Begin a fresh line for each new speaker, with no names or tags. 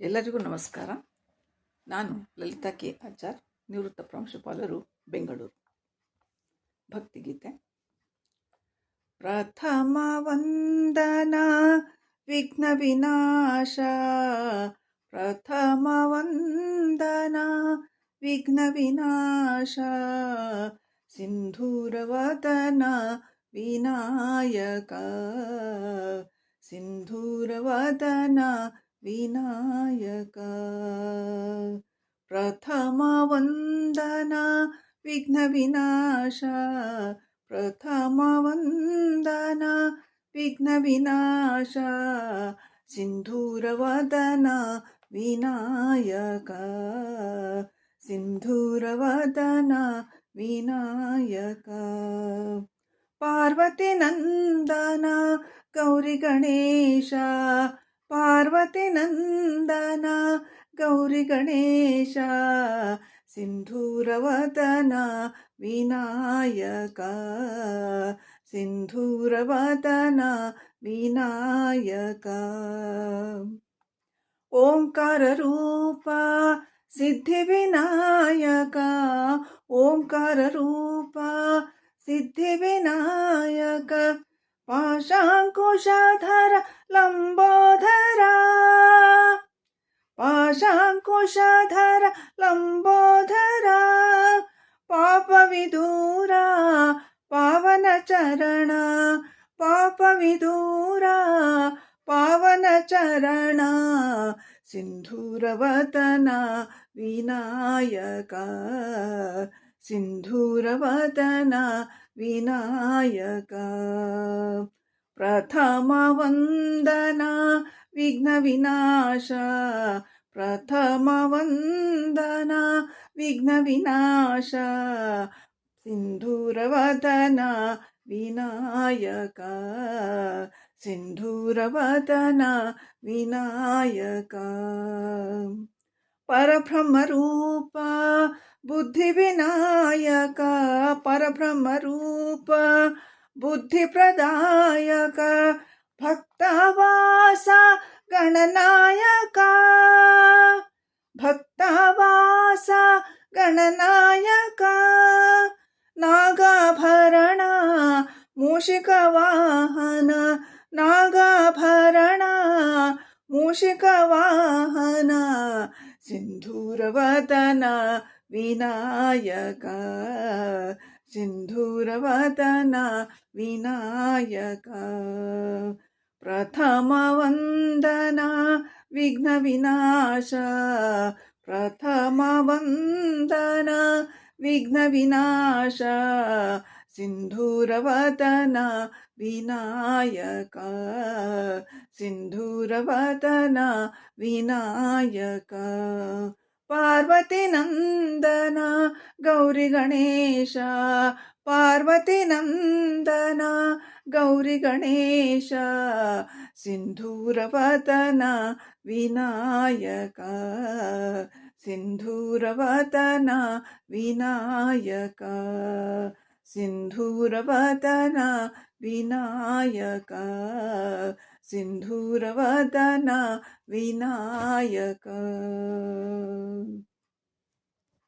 ಎಲ್ಲರಿಗೂ ನಮಸ್ಕಾರ. ನಾನು ಲಲಿತಾ ಕೆ. ಆಚಾರ್, ನಿವೃತ್ತ ಪ್ರಾಂಶುಪಾಲರು, ಬೆಂಗಳೂರು. ಭಕ್ತಿಗೀತೆ ಪ್ರಥಮ ವಂದನ, ವಿಘ್ನ ವಿನಾಶ. ಪ್ರಥಮ ವಂದನ, ವಿಘ್ನ ವಿನಾಶ. ಸಿಂಧೂರವದನ ವಿನಾಯಕ. ಸಿಂಧೂರವದನ विनायक। प्रथमवन्दना विघ्नविनाश। प्रथमवन्दना विघ्नविनाश। सिन्धूरवदना विनायक। सिन्धूरवदना विनायक। पार्वतीनन्दना गौरिगणेश। पार्वतीनन्दना गौरी गणेश सिन्धूरवदना विनायक सिन्धूरवदना विनायक। ओङ्काररूपा सिद्धिविनायक ओङ्काररूपा सिद्धिविनायक। पाशांकुशधर लम्बोधरा। धरा लम्बोधरा। पापविदूरा पावनचरण। पापविदूरा पावनचरण। सिन्धूरवतना विनायक। सिन्धूरवतना विनायक। प्रथम प्रथमवन्दना विघ्नविनाश। प्रथमवन्दना विघ्नविनाश। सिन्धूरवदना विनायक। सिन्धूरवदना विनायक। परब्रह्मरूपा बुद्धिविनायक। परब्रह्मरूप बुद्धिप्रदायक भक्तवास गणनायक। भक्तवास गणनायक। नागाभरण मूषिकवाहन। नागाभरण मूषिकवाहन। सिन्धूरवदन विनायक सिन्धूरवदना विनायक। प्रथमवन्दना विघ्नविनाश। प्रथमवन्दना विघ्नविनाश। सिन्धूरवदना विनायक। सिन्धूरवदना विनायक। पार्वतीनन्दना गौरीगणेश पार्वतीनन्दना गौरी गणेश। सिन्धूरवतना विनायकः। विनायक। सिन्धूरवतन विनायक। सिन्धुरवदना विनायक।